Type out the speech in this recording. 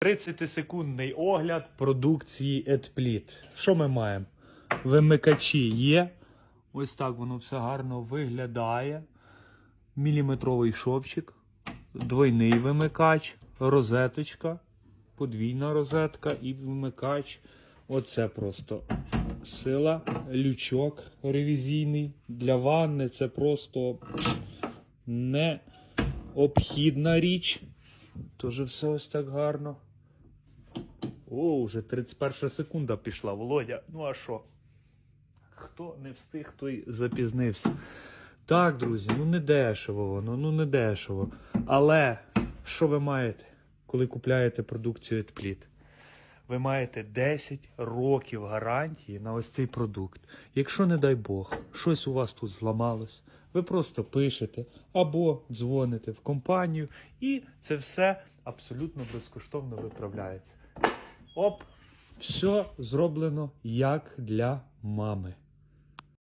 30-секундний огляд продукції Едпліт. Що ми маємо? Вимикачі є. Ось так воно все гарно виглядає. Міліметровий шовчик, двойний вимикач, розеточка, подвійна розетка і вимикач. Оце просто сила, лючок ревізійний. Для ванни це просто необхідна річ. Тоже все ось так гарно. О, вже 31 секунда пішла, Володя. Ну а що? Хто не встиг, той запізнився. Так, друзі, ну не дешево воно, ну не дешево. Але що ви маєте, коли купляєте продукцію Едпліт? Ви маєте 10 років гарантії на ось цей продукт. Якщо, не дай Бог, щось у вас тут зламалось, ви просто пишете або дзвоните в компанію, і це все абсолютно безкоштовно виправляється. Оп, все зроблено як для мами.